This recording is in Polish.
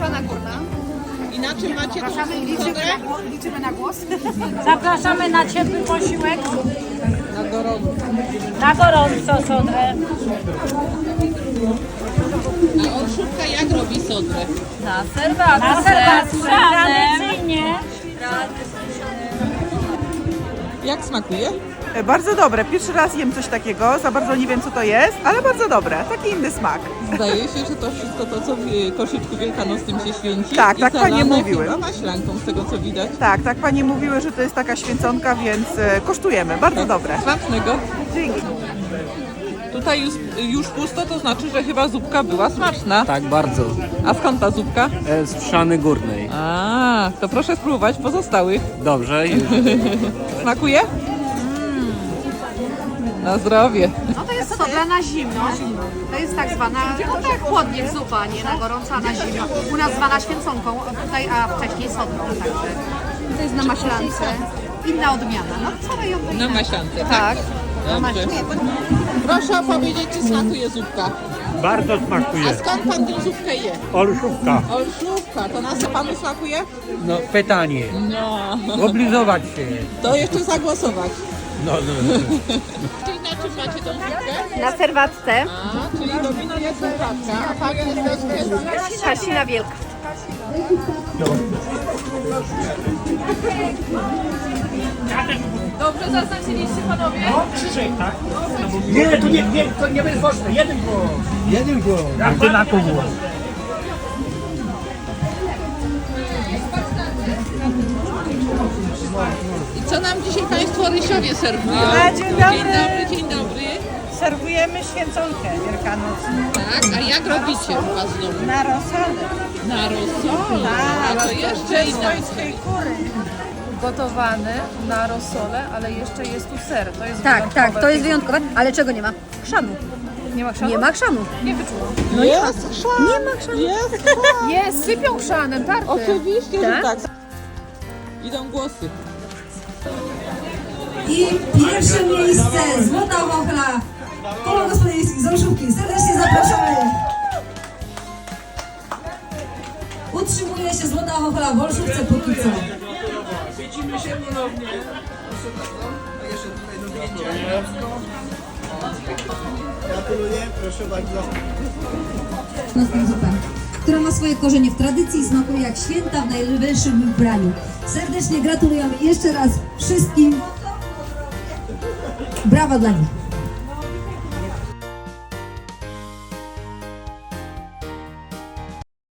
Szana Górna. I na czym macie tą Zapraszamy, liczymy na, głos- liczymy na głos. Zapraszamy na ciepły posiłek, Na gorąco. na gorąco sodrę. A Olszówka jak robi sodrę? Na serwatce. Na serwatce szanem. tradycyjnie. Jak smakuje? E, Bardzo dobre. Pierwszy raz jem coś takiego, za bardzo nie wiem co to jest, ale bardzo dobre. Taki inny smak. Zdaje się, że to wszystko to, co w e, koszyczku wielkanocnym się święci. Tak, tak panie mówiły. chyba maślanką, z tego co widać. Tak, tak panie mówiły, że to jest taka święconka, więc e, kosztujemy. Bardzo dobre. Smacznego. Dzięki. Tutaj już, już pusto, to znaczy, że chyba zupka była smaczna. Tak, bardzo. A skąd ta zupka? E, Z Wszany Górnej. A, to proszę spróbować pozostałych. Dobrze, już. Smakuje? Na zdrowie. No to jest sodra na zimno. To jest tak zwana, no tak jak chłodnik zupa, nie na gorąco, a na zimno. U nas zwana święconką, a tutaj, a wcześniej sodrą, także. To jest na maślance. Inna odmiana. No co rejon Na maślance, tak? Tak. Dobrze. Proszę opowiedzieć, czy smakuje zupka. Bardzo A smakuje. skąd pan tę zupkę je? Olszówka. Olszówka, to na co panu smakuje? No pytanie. No, Oblizować się. to jeszcze zagłosować. No, no, no. Czyli na czym macie tą? Na serwatce A, czyli jest serwatka, a pani jesteście Hasina Wielka. Dobrze zaznaczyliście panowie? Nie, to nie, nie, to nie będzie ważne. Jeden głos. Jeden głos. Gdy na kogo? Nam dzisiaj państwo rysiowie serwują? A, dzień dobry. Dzień dobry, dzień dobry. Serwujemy święconkę wielkanocną Tak, a jak robicie u was w domu? na rosole. Na rosole. a to jeszcze inaczej. kury. Gotowany na rosole, ale jeszcze jest tu ser. To jest Tak, wyjątkowe. tak, to jest wyjątkowe, ale czego nie ma? Chrzanu. Nie ma chrzanu? Nie ma chrzanu. Nie wyczułam. No jest chrzan. Nie ma chrzanu. Jest chrzan. Jest, sypią chrzanem, tarty. Oczywiście, że Tak? tak. Idą głosy. I pierwsze miejsce Złota Chochla Koło Gospodyńskich z Olszówki. Serdecznie zapraszamy. Utrzymuje się Złota Chochla w Olszówce póki co. Nocną zupę, która ma swoje korzenie w tradycji i smakuje jak święta w najwyższym ubraniu. Serdecznie gratulujemy jeszcze raz wszystkim. Браво для них!